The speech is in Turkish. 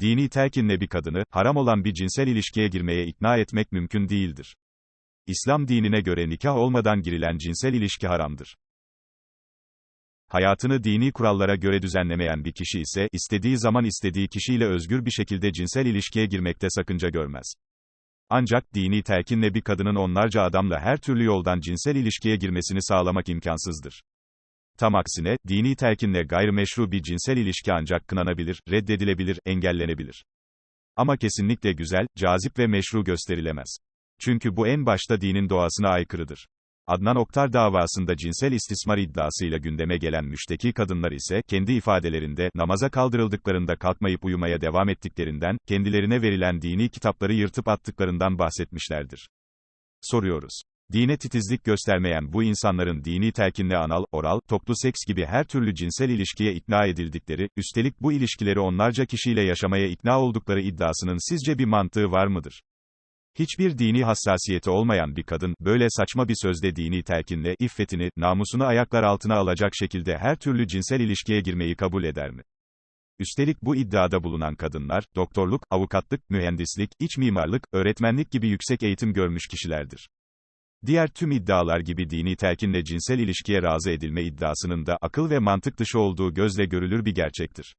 Dini telkinle bir kadını, haram olan bir cinsel ilişkiye girmeye ikna etmek mümkün değildir. İslam dinine göre nikah olmadan girilen cinsel ilişki haramdır. Hayatını dini kurallara göre düzenlemeyen bir kişi ise, istediği zaman istediği kişiyle özgür bir şekilde cinsel ilişkiye girmekte sakınca görmez. Ancak, dini telkinle bir kadının onlarca adamla her türlü yoldan cinsel ilişkiye girmesini sağlamak imkansızdır. Tam aksine, dini telkinle gayrimeşru bir cinsel ilişki ancak kınanabilir, reddedilebilir, engellenebilir. Ama kesinlikle güzel, cazip ve meşru gösterilemez. Çünkü bu en başta dinin doğasına aykırıdır. Adnan Oktar davasında cinsel istismar iddiasıyla gündeme gelen müşteki kadınlar ise, kendi ifadelerinde, namaza kaldırıldıklarında kalkmayıp uyumaya devam ettiklerinden, kendilerine verilen dini kitapları yırtıp attıklarından bahsetmişlerdir. Soruyoruz. Dine titizlik göstermeyen bu insanların dini telkinle anal, oral, toplu seks gibi her türlü cinsel ilişkiye ikna edildikleri, üstelik bu ilişkileri onlarca kişiyle yaşamaya ikna oldukları iddiasının sizce bir mantığı var mıdır? Hiçbir dini hassasiyeti olmayan bir kadın, böyle saçma bir sözde dini telkinle, iffetini, namusunu ayaklar altına alacak şekilde her türlü cinsel ilişkiye girmeyi kabul eder mi? Üstelik bu iddiada bulunan kadınlar, doktorluk, avukatlık, mühendislik, iç mimarlık, öğretmenlik gibi yüksek eğitim görmüş kişilerdir. Diğer tüm iddialar gibi dini telkinle cinsel ilişkiye razı edilme iddiasının da akıl ve mantık dışı olduğu gözle görülür bir gerçektir.